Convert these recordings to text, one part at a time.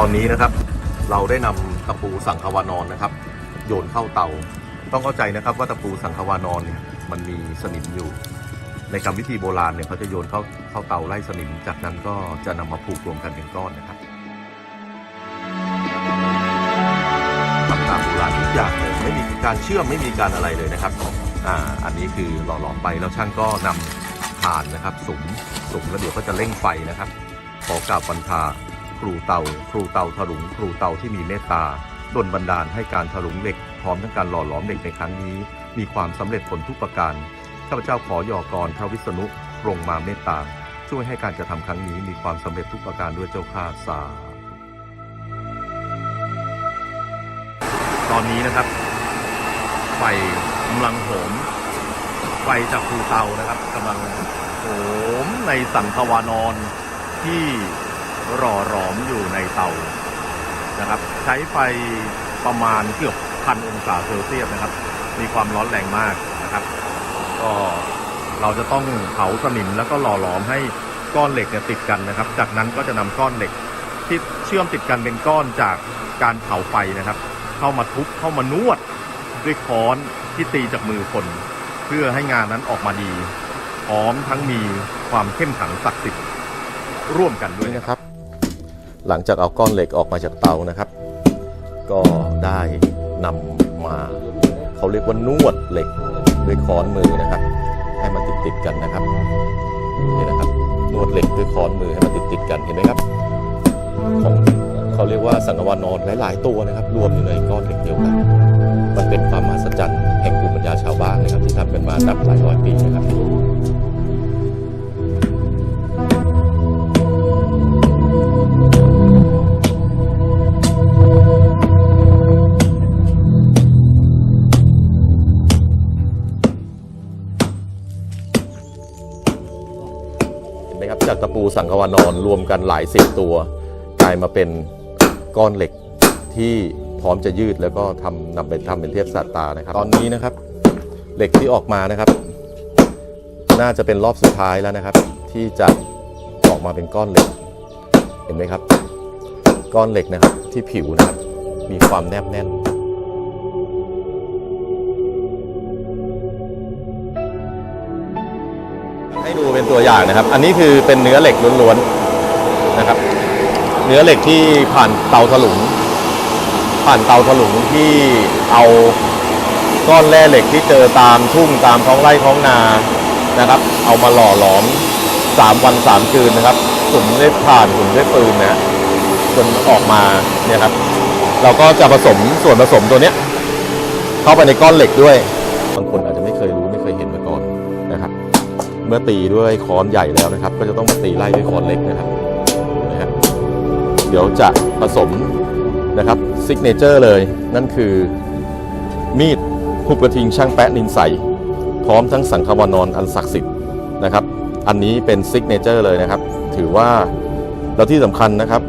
อนนี้นะครับ เราได้นำตะปูสังขวานอนนะครับ โยนเข้าเตา ต้องเข้าใจนะครับว่าตะปูสังขวานอนเนี่ยมันมีสนิมอยู่ ในกรรมวิธีโบราณเนี่ยเขาจะโยนเข้าเข้าเตาไล่สนิม จากนั้นก็จะนำมาผูกรวมกันเป็นก้อนนะครับทำตามโบราณทุกอย่างเลยไม่มีการเชื่อมไม่มีการอะไรเลยนะครับอ่าอันนี้คือหล่อหลอมไปแล้วช่างก็นำถ่านนะครับสุมสุมแล้วเดี๋ยวก็จะเร่งไฟนะครับ ขอกราบบันทา ครูเตาครูเตาถลุง ครูเตาที่มีเมตตาดลบันดาลให้การถลุงเหล็กพร้อมทั้งการหล่อหลอมเหล็กในครั้งนี้ มีความสำเร็จผลทุกประการข้าพเจ้าขอยอกรพระวิษณุปรงมาเมตตา ช่วยให้การกระทำครั้งนี้มีความสำเร็จทุกประการด้วยเจ้าข้าสาตอนนี้นะครับ ไฟกำลังโหม ไฟจากภูเตานะครับกำลังโหมในสังขวานอนที่ หล่อหลอมอยู่ในเตานะครับ ใช้ไฟประมาณเกือบพันองศาเซลเซียสนะครับ มีความร้อนแรงมากนะครับ ก็เราจะต้องเผาสนิมแล้วก็หล่อหลอมให้ก้อนเหล็กเนี่ยติดกันนะครับ จากนั้นก็จะนำก้อนเหล็ก ที่เชื่อมติดกันเป็นก้อนจากการเผาไฟนะครับ เข้ามาทุบเข้ามานวดด้วยค้อนที่ตีจากมือคน เพื่อให้งานนั้นออกมาดีพร้อมทั้งมีความเข้มขังศักดิ์สิทธิ์ร่วมกันด้วยนะครับ หลังจากเอาก้อนเหล็กออกมาจากเตานะครับ ก็ได้นำมาเขาเรียกว่านวดเหล็กด้วยค้อนมือนะครับ ให้มันติดติดกันนะครับนี่นะครับนวดเหล็กด้วยค้อนมือให้มันติดติดกันเห็นไหมครับของเขาเรียกว่าสังวานอนหลาย ๆ ตัวนะครับ รวมอยู่ในก้อนเหล็กเดียวกันมันเป็นความมหัศจรรย์แห่งภูมิปัญญาชาวบ้านนะครับ ที่ทำกันมานับหลายร้อยปีนะครับ จากตะปูสังขวานอนรวมกันหลายสิบตัว กลายมาเป็นก้อนเหล็กที่พร้อมจะยืดแล้วก็ทำนำไปทำเป็นเทพสัตตานะครับ ตอนนี้นะครับ เหล็กที่ออกมานะครับ น่าจะเป็นรอบสุดท้ายแล้วนะครับ ที่จะออกมาเป็นก้อนเหล็ก เห็นไหมครับ ก้อนเหล็กนะครับที่ผิวนะครับ มีความแนบแน่น ดูเป็นตัวอย่างนะครับ อันนี้คือเป็นเนื้อเหล็กล้วนๆนะครับ เนื้อเหล็กที่ผ่านเตาถลุง ผ่านเตาถลุงที่เอาก้อนแร่เหล็กที่เจอตามทุ่งตามท้องไร่ท้องนานะครับ เอามาหล่อหลอม3วัน3คืนนะครับสุมด้วยถ่านสุมด้วยปืนนะฮะจนออกมาเนี่ยครับ เราก็จะผสมส่วนผสมตัวเนี้ยเข้าไปในก้อนเหล็กด้วยบางคนอาจจะ เมื่อตีด้วยค้อนใหญ่แล้วนะครับ ก็จะต้องมาตีไล่ด้วยค้อนเล็กนะครับนะฮะเดี๋ยวจะผสมนะครับซิกเนเจอร์เลย นั่นคือมีดหุบกระทิงช่างแปะนินใสพร้อมทั้งสังฆวานอนอันศักดิ์สิทธิ์นะครับ อันนี้เป็นซิกเนเจอร์เลยนะครับ ถือว่าแล้วที่สำคัญนะครับ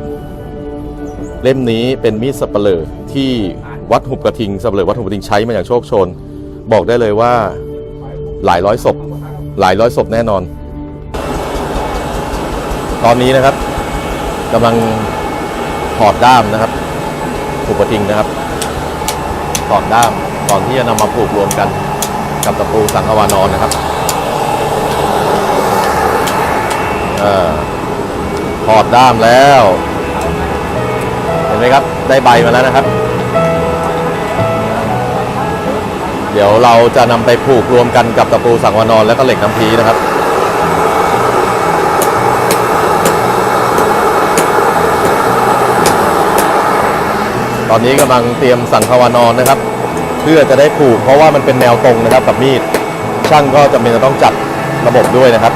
เล่มนี้เป็นมีดสับเปลือที่วัดหุบกระทิงสับเปลือวัดหุบกระทิงใช้มาอย่างโชคชน บอกได้เลยว่าหลายร้อยศพ หลายร้อยศพแน่นอน ตอนนี้นะครับกำลังถอดด้ามนะครับผูกกระทิงนะครับถอดด้ามก่อนที่จะนำมาผูกรวมกันกับตะปูสังขวานอนนะครับเออถอดด้ามแล้ว เห็นไหมครับ ได้ใบมาแล้วนะครับ เดี๋ยวเราจะนำไปผูกรวมกันกับตะปูสังวานอนและก็เหล็กน้ำพีนะครับตอนนี้กำลังเตรียมสังขวานอนนะครับ เพื่อจะได้ผูกเพราะว่ามันเป็นแนวตรงนะครับกับมีดช่างก็จำเป็นจะต้องจัดระบบด้วยนะครับ